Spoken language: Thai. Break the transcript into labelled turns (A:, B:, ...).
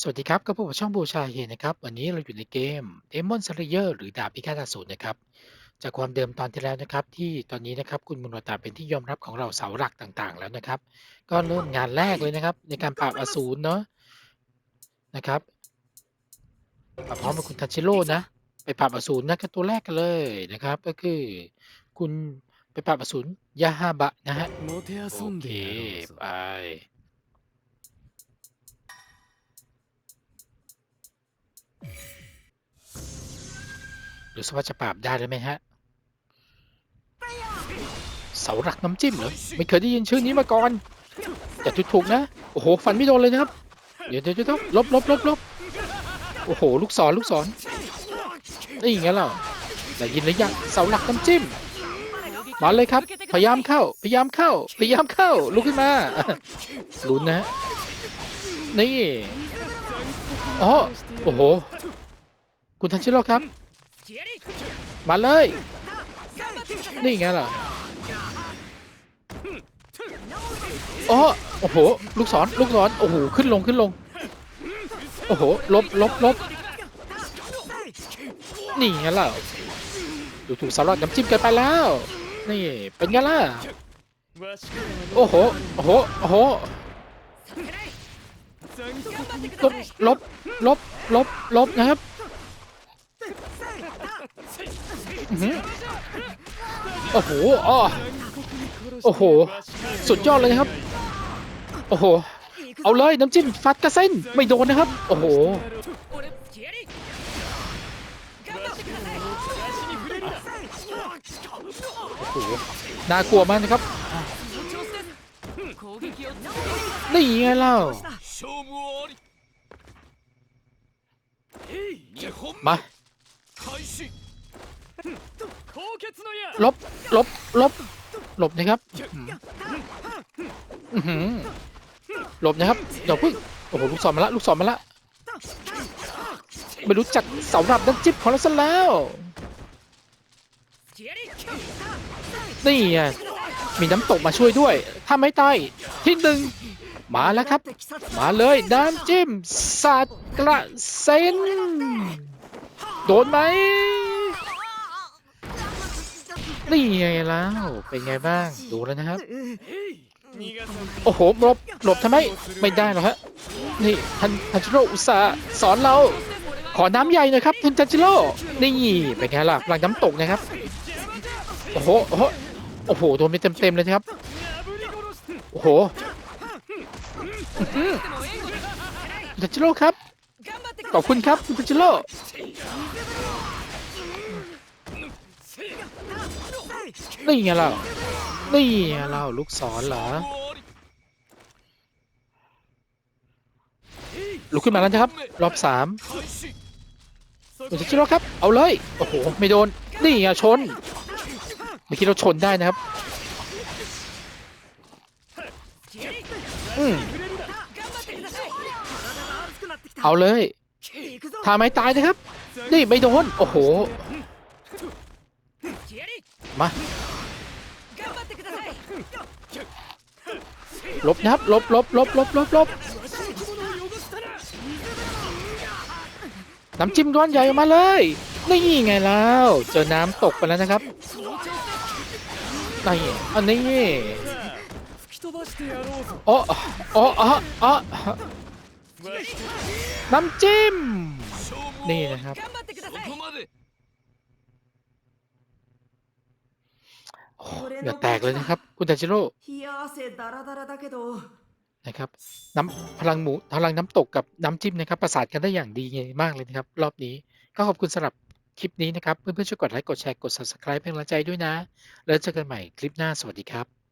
A: สวัสดีครับก็พบกับช่องบูชาเฮนะครับ วันนี้เราอยู่ในเกม Demon Slayer หรือดาบพิฆาตอสูรนะครับ จากความเดิมตอนที่แล้วนะครับ ที่ตอนนี้นะครับคุณมุนตาเป็นที่ยอมรับของเราเสาหลักต่างๆ แล้วนะครับ ก็เริ่มงานแรกเลยนะครับ ในการปราบอสูรเนาะนะครับปพร้อมกับคุณทันชิโร่นะ ไปปราบอสูรนะก็ตัวแรกกันเลยนะครับ ก็คือคุณไปปราบอสูรยาฮาบะนะฮะโอเคไป หรือสว่าจะปราบได้เลยไหมฮะ เสาหลักน้ำจิ้มเหรอ ไม่เคยได้ยินชื่อนี้มาก่อนแต่าถูกๆนะ โอ้โห ฟันไม่โดนเลยนะครับ เดี๋ยวเดี๋ยวเดี๋ยวลบลบลบลบโอ้โห ลูกศรลูกศรนี่อย่างเงี้ยเหรอได้ยินหรือยังเสาหลักน้ำจิ้มมาเลยครับ พยายามเข้า พยายามเข้า พยายามเข้า ลุกขึ้นมาลุ้นนะ นี่อ๋อโอ้โห คุณทันชิโร่ครับ มาเลย นี่ไงล่ะโอ้โอ้โห ลูกศร ลูกศร โอ้โห ขึ้นลง ขึ้นลง โอ้โห ลบ ลบ ลบ นี่ไงล่ะดูถูกสำหรับน้ำจิ้มกันไปแล้ว นี่ เป็นไงล่ะ โอ้โห โอ้โห โอ้โห ลบ ลบ ลบ ลบ ลบนะครับ โอ้โหอ๋อโอ้โห สุดยอดเลยครับ โอ้โห เอาเลยน้ำจิ้มฟัดกระเส้นไม่โดนนะครับ โอ้โห โอ้โห น่ากลัวมากนะครับ นี่ไงเล่า มา ลบ ลบ ลบ หลบนะครับอื้อหือหลบนะครับเดี๋ยวพึ่งโอ้โหลูกศรมาละลูกศรมาละไม่รู้จักเสาหลับน้ำจิ้มของเราซะแล้วนี่ไงมีน้ำตกมาช่วยด้วยถ้าไม่ตายที่หนึ่งมาแล้วครับ มาเลยน้ำจิ้มสาดกระเซ็น โดนไหมนี่ไงแล้ว เป็นไงบ้าง ดูแล้วนะครับ โอ้โหหลบหลบทำไม ไม่ได้หรอฮะ นี่ทันทันจิโร่อุตส่าห์สอนเรา ขอน้ำใหญ่หน่อยครับทันทันจิโร่ นี่เป็นไงล่ะหลังน้ำตกนะครับ โอ้โห โอ้โห โอ้โห โดนไปเต็มเต็มเลยครับ โอ้โหทันจิโร่ครับ ขอบคุณครับคุณทันจิโร่นี่ไงเรานี่ไงเราลูกศรเหรอลุกขึ้นมาแล้วนะครับ รอบสามคุณทันจิโร่ครับ เอาเลย โอ้โห ไม่โดน นี่ไงชนไม่คิดเราชนได้นะครับ อืมเอาเลย ทาไม้ตายนะครับ นี่ไม่โดน โอ้โห มาลบนะครับลบลบลบลบลบลบน้ำจิ้มก้อนใหญ่มาเลย นี่ไงแล้ว เจอน้ำตกไปแล้วนะครับนี่อันนี้อ๋ออ๋ออ๋อ น้ำจิ้ม นี่นะครับ เดี๋ยแตกเลยนะครับ คุณแตชิโร่นะครับ น้ำพลังหมูพลังน้ำตกกับน้ำจิ้มนะครับ ประสานกันได้อย่างดีมากเลยนะครับ รอบนี้ก็ขอบคุณสำหรับคลิปนี้นะครับ เพื่อนๆช่วยกดไลค์กดแชร์กด subscribe เป็นกำลังใจด้วยนะ แล้วเจอกันใหม่คลิปหน้าสวัสดีครับ